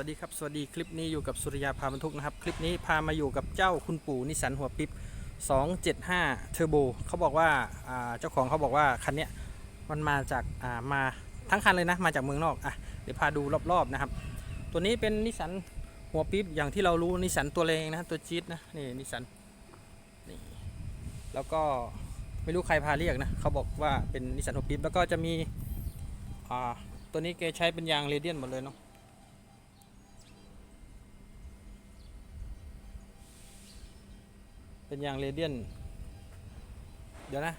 วัสวัสดีครับสวัสดีคลิปนี้อยู่กับสุริยาพาบรรทุกนะครับ คลิปนี้พามาอยู่กับเจ้าคุณปู่นิสันหัวปิ๊บ 275 เทอร์โบเขาบอกว่าาเจ้าของเขาบอกว่าคันนี้มันมาจากามาทั้งคันเลยนะ มาจากเมืองนอกอะเดี๋ยวพาดูรอบๆนะครับ ตัวนี้เป็นนิสัน หัวปิ๊บอย่างที่เรารู้นิสันตัวแรงนะตัวจี๊ดนะนี่นิสันนี่แล้วก็ไม่รู้ใครพาเรียกนะเขาบอกว่าเป็นนิสันหัวปิ๊บแล้วก็จะมีอ่าตัวนี้แกใช้เป็นยางเรเดียนหมดเลยเนาะเป็นยางเรเดียน เดี๋ยวนะ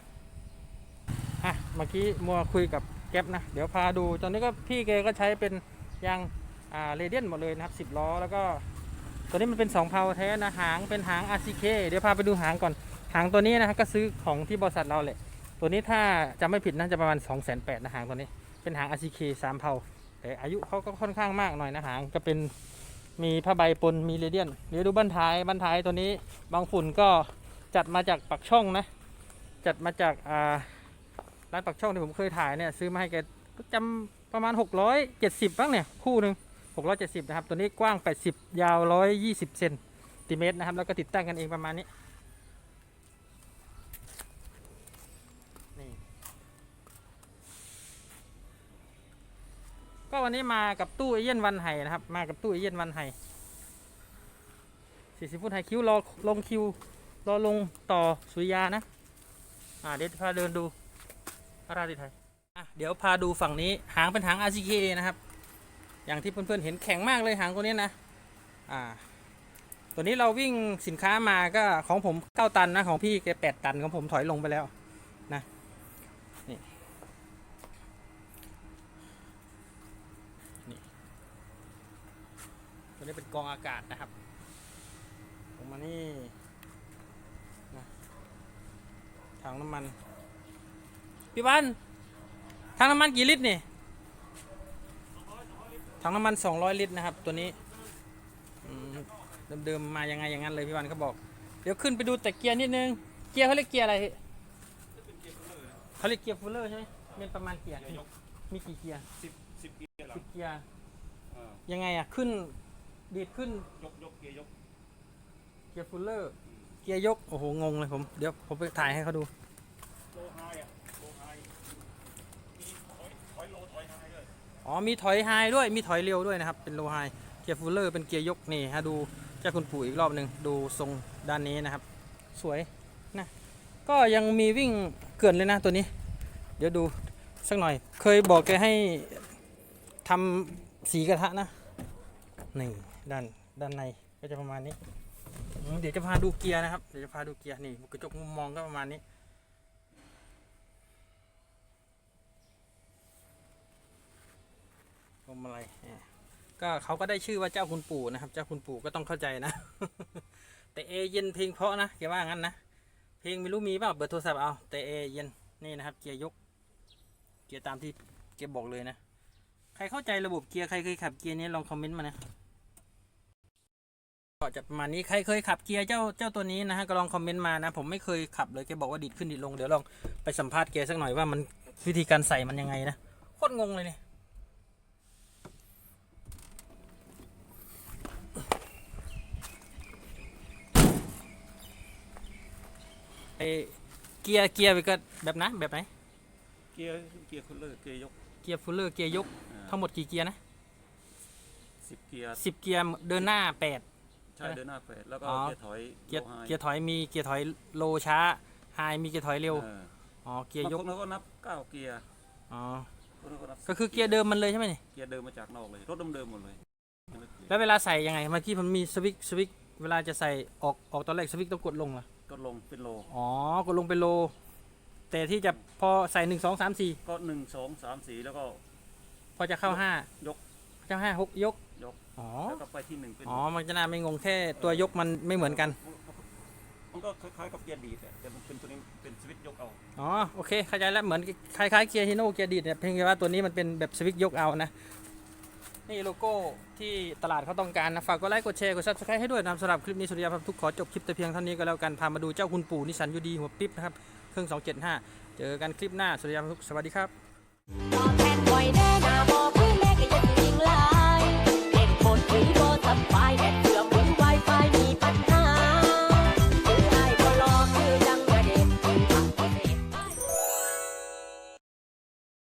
อะเมื่อกี้มัวคุยกับแก๊ปนะ เดี๋ยวพาดู ตอนนี้ก็พี่แกก็ใช้เป็นยาง เรเดียนหมดเลยนะครับ 10 ล้อ แล้วก็ตัวนี้มันเป็น2เพาแท้นะหางเป็นหาง RCK เดี๋ยวพาไปดูหางก่อน หางตัวนี้นะฮะก็ซื้อของที่บริษัทเราแหละ ตัวนี้ถ้าจำไม่ผิดน่าจะประมาณ 2 8 0 0 0นะหางตัวนี้ เป็นหาง RCK 3เพาแต่อายุเขาก็ค่อนข้างมากหน่อยนะหางก็เป็นมีผ้าใบปนมีเรเดียนเดี๋ยวดูบั้นท้ายบั้นท้ายตัวนี้บางฝุ่นก็จัดมาจากปักช่องนะ จัดมาจากอ่าร้านปักช่องที่ผมเคยถ่ายเนี่ยซื้อมาให้แกจำประมาณ 670บ้างเนี่ยคู่หนึ่ง 670 นะครับ ตัวนี้กว้าง 80 ยาว 120 เซนติเมตรนะครับ แล้วก็ติดตั้งกันเองประมาณนี้ นี่ ก็วันนี้มากับตู้เอเย่นวันไห่นะครับ มากับตู้เอเย่นวันไห่สี่สิบฟุตไฮคิวรอลงคิวรอลงต่อสุริยานะ อ่าเดี๋ยวพาเดินดูพระราชไทยอะเดี๋ยวพาดูฝั่งนี้หางเป็นหาง RCK นะครับ อย่างที่เพื่อนๆเห็นแข็งมากเลยหางตัวนี้นะอ่าตัวนี้เราวิ่งสินค้ามาก็ของผมเก้าตันนะของพี่แกแปดตันของผมถอยลงไปแล้วนะนี่นี่ตัวนี้เป็นกองอากาศนะครับลงมานี่นะถังน้ำมันพี่บ้านถังน้ำมันกี่ลิตรนี่ ถังน้ำมัน 200 ลิตรนะครับ ตัวนี้อืมเดิมๆมายังไงอย่างนั้นเลยพี่วันเขาบอก เดี๋ยวขึ้นไปดูแต่เกียร์นิดนึง เกียร์เขาเรียกเกียร์อะไรพี่เขาเรียกเกียร์ฟูลเลอร์ใช่ไหมเป็นประมาณเกียร์มีกี่เกียร์สิบสิบเกียร์หลัสิงบเกียร์เออยังไงอะขึ้นดีดขึ้นยกยกเกียร์ยกเกียร์ฟูลเลอร์เกียร์ยกโอ้โหงงเลยผมเดี๋ยวผมไปถ่ายให้เขาดูโลไฮอะโลไฮมีถอยถอยโลถอยไฮเลย อ๋อมีถอยไฮด้วยมีถอยเร็วด้วยนะครับ เป็นโลไฮเกียร์ฟูลเลอร์เป็นเกียร์ยกนี่ฮะดูเจ้าคุณปู่อีกรอบหนึ่งดูทรงด้านนี้นะครับ สวยนะก็ยังมีวิ่งเกลื่อนเลยนะตัวนี้ เดี๋ยวดูสักหน่อย เคยบอกแกให้ทำสีกระทะนะนี่ด้านด้านในก็จะประมาณนี้ เดี๋ยวจะพาดูเกียร์นะครับ เดี๋ยวจะพาดูเกียร์นี่กระจกมุมมองก็ประมาณนี้ พวง มาลัยก็เขาก็ได้ชื่อว่าเจ้าคุณปู่นะครับ เจ้าคุณปู่ก็ต้องเข้าใจนะ แต่เอเย็นเพลงเพราะนะแกว่างั้นนะเพลงไม่รู้มีเปล่าเปิดโทรศัพท์เอาแต่เอเย็นนี่นะครับ เกียร์ยก เกียร์ตามที่เกียร์บอกเลยนะ ใครเข้าใจระบบเกียร์ใครเคยขับเกียร์นี้ลองคอมเมนต์มานะก็จะประมาณนี้ใครเคยขับเกียร์เจ้าเจ้าตัวนี้นะฮะก็ลองคอมเมนต์มานะ ผมไม่เคยขับเลยแกบอกว่าดีดขึ้นดีดลงเดี๋ยวลองไปสัมภาษณ์แกสักหน่อยว่ามันวิธีการใส่มันยังไงนะโคตรงงเลยเนี่ย ไอเกียร์เกียร์ไปก็แบบนะแบบไหนเกียร์เกียร์คูลเลอร์เกียร์ยกเกียร์ฟูลเลอร์เกียร์ยกอ่าทั้งหมดกี่เกียร์นะสิบเกียร์สิบเกียร์เดินหน้าแปด ใช่เดินหน้าแปดแล้วก็อ๋อ เกียร์ถอยเกียร์โลไฮเกียร์ถอยมีเกียร์ถอยโลช้าไฮมีเกียร์ถอยเร็วเอออ๋อเกียร์ยกบางคนเขาก็นับเก้าเกียร์อ๋อบางคนก็นับก็คือเกียร์เดิมมันเลยใช่ไหมนี่เกียร์เดิมมาจากนอกเลยรถเดิมๆหมดเลยแล้วเวลาใส่ยังไงเมื่อกี้มันมีสวิตช์สวิตช์ เวลาจะใส่ออกออกตอนแรกสวิตช์ต้องกดลงเหรอก็ลงเป็นโล อ๋อ กดลงเป็นโล แต่ที่จะพอใส่หนึ่งสองสามสี่ก็หนึ่งสองสามสี่แล้วก็ พอจะเข้าห้ายกเจ้าห้าหกยก ยก อ๋อ แล้วก็ไปที่หนึ่งเป็นอ๋อ มันจะน่าไม่งงแค่ตัวยกมันไม่เหมือนกัน มันก็คล้ายๆกับเกียร์ดีดอะแต่มันเป็นตัวนี้เป็นสวิตช์ยกเอา อ๋อ โอเคเข้าใจแล้วเหมือนคล้ายๆเกียร์ฮิโน่เกียร์ดีดเนี่ยเพียงแต่ว่าตัวนี้มันเป็นแบบสวิตช์ยกเอานะเนี่โลโก้ที่ตลาดเขาต้องการนะ ฝากกดไลค์กดแชร์กดซับสไครต์ให้ด้วยนะสำหรับคลิปนี้สุริยาครับทุกขอจบคลิปแต่เพียงเท่านี้ก็แล้วกันพามาดูเจ้าคุณปู่นิสันยูดีหัวปิ๊บนะครับเครื่อง 275 เจอกันคลิปหน้าสุริยาครับทุกสวัสดีครับ